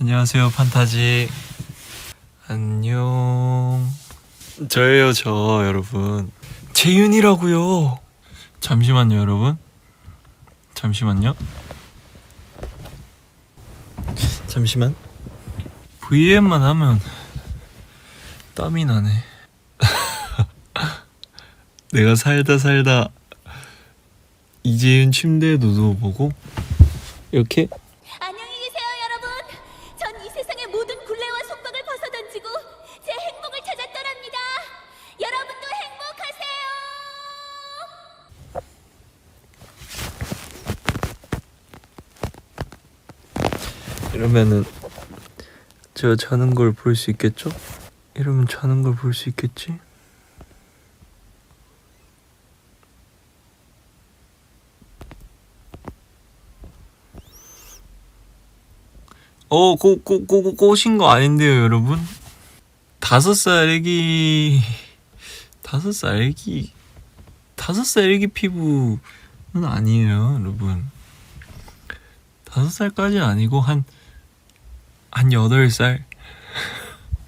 안녕하세요, 판타지. 안녕. 저예요, 저, 여러분. 재윤이라고요. 잠시만요, 여러분. 잠시만요. 잠시만. VM만 하면 땀이 나네. 내가 살다 살다 이재윤 침대에 누워보고 이렇게 이러면은 저 자는 걸 볼 수 있겠죠? 이러면 자는 걸 볼 수 있겠지? 어, 꼬, 꼬, 꼬, 꼬, 꼬신 거 아닌데요, 여러분? 다섯 살 애기, 다섯 살 애기, 다섯 살 애기 피부는 아니에요, 여러분. 다섯 살까지 아니고 한, 한 여덟 살?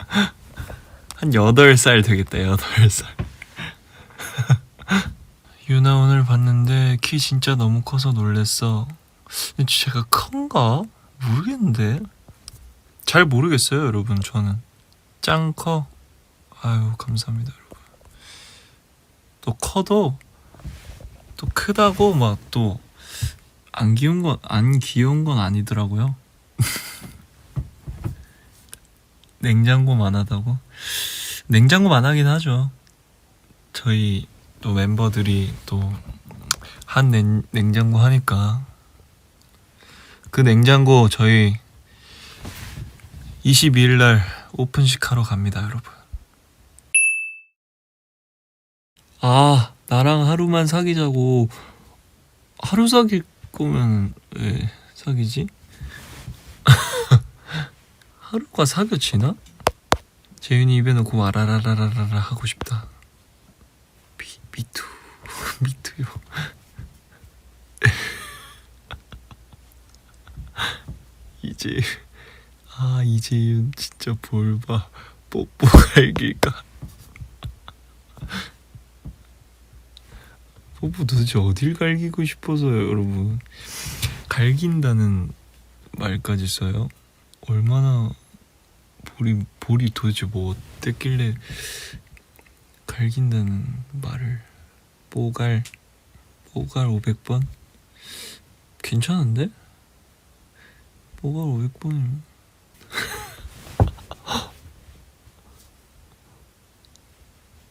한 여덟 살 되겠다, 여덟 살. 유나 오늘 봤는데 키 진짜 너무 커서 놀랬어. 제가 큰가? 모르겠는데. 잘 모르겠어요, 여러분, 저는. 짱 커. 아유, 감사합니다, 여러분. 또 커도, 또 크다고 막 또, 안 귀여운 건, 안 귀여운 건 아니더라고요. 냉장고만 하다고? 냉장고만 하긴 하죠. 저희 또 멤버들이 또 한 냉장고 하니까 그 냉장고 저희 22일 날 오픈식 하러 갑니다, 여러분. 아, 나랑 하루만 사귀자고 하루 사귈 거면 왜 사귀지? 하루가 사귀어지나? 재윤이 입에 넣고 와라라라라라 하고 싶다. 미, 미투, 미투요. 이제 아 이재윤 진짜 볼봐 뽀뽀 갈길까? 뽀뽀 도대체 어딜 갈기고 싶어서요, 여러분? 갈긴다는 말까지 써요? 얼마나 볼이 볼이 도대체 뭐 어땠길래 갈긴다는 말을. 뽀갈 뽀갈 500번? 괜찮은데? 뽀갈 500번이면?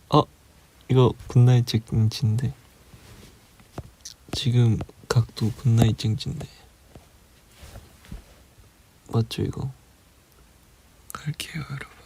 어 이거 굿나잇 찡찡인데. 지금 각도 굿나잇 찡찡인데. 맞죠 이거 갈게요 여러분